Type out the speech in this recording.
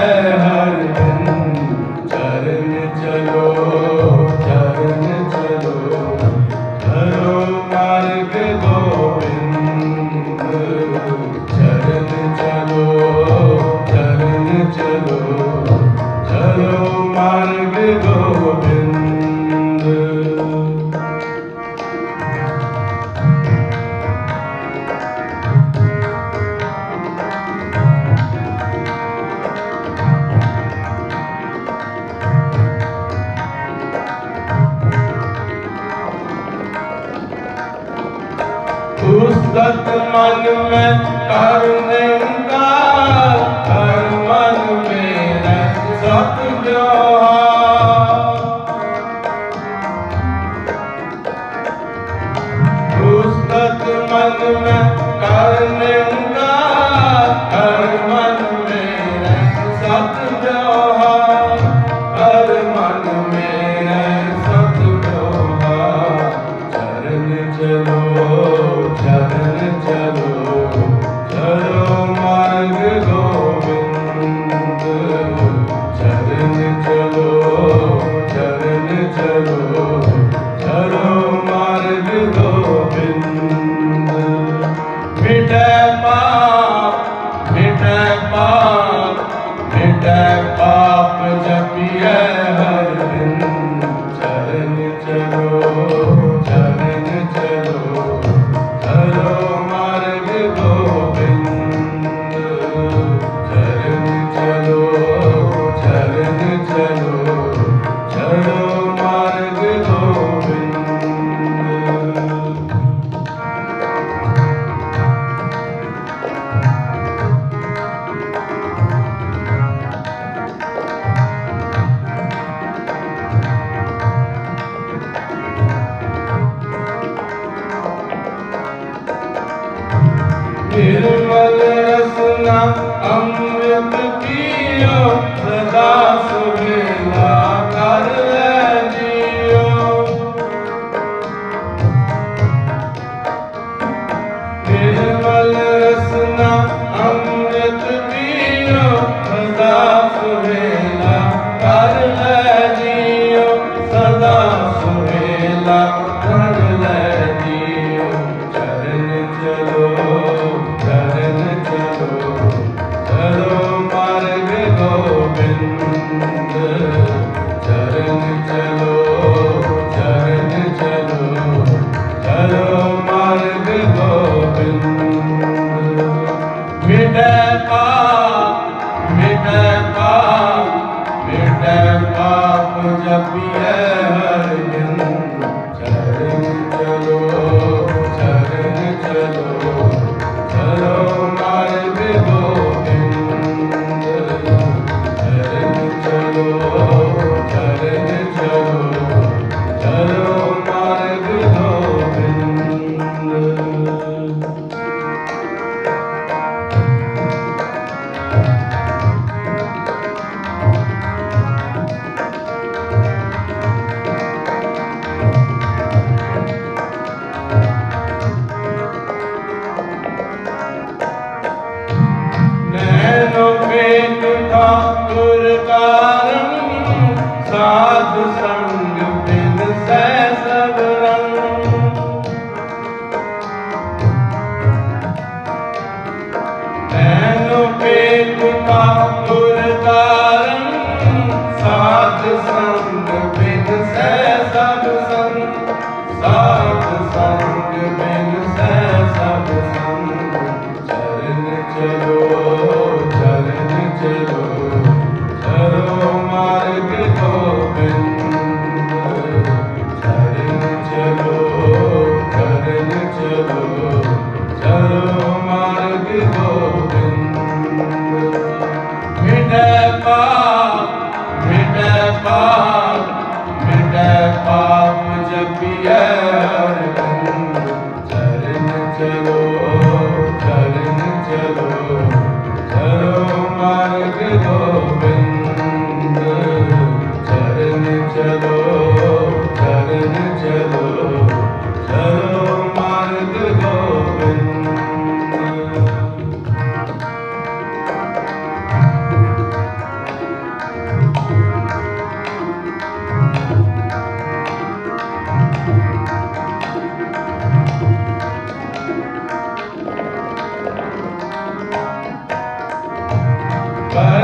terra. ਮਨ ਮੈਂ ਕਰ ਦਿੰਦਾ ਨਿਰਮਲ ਰਸਨਾ ਅੰਮ੍ਰਿਤ ਪੀਓ, ਸਦਾ ਸੁਮੇਲਾ ਕਰ ਲੈ ਜੀਓ। ਨਿਰਮਲ ਰਸਨਾ ਅੰਮ੍ਰਿਤ ਪੀਓ, ਸਦਾ ਸੁਮੇਲਾ ਕਰ ਲੈ ਜੀਓ, ਸਦਾ ਸੁਮੇਲਾ ਕਰ ਲੈ light. ਮਿਟੈ ਪਾਪ ਮਿਟੈ ਪਾਪ ਮਿਟੈ ਪਾਪ ਜਪੀਐ ਹਰਿ Bye.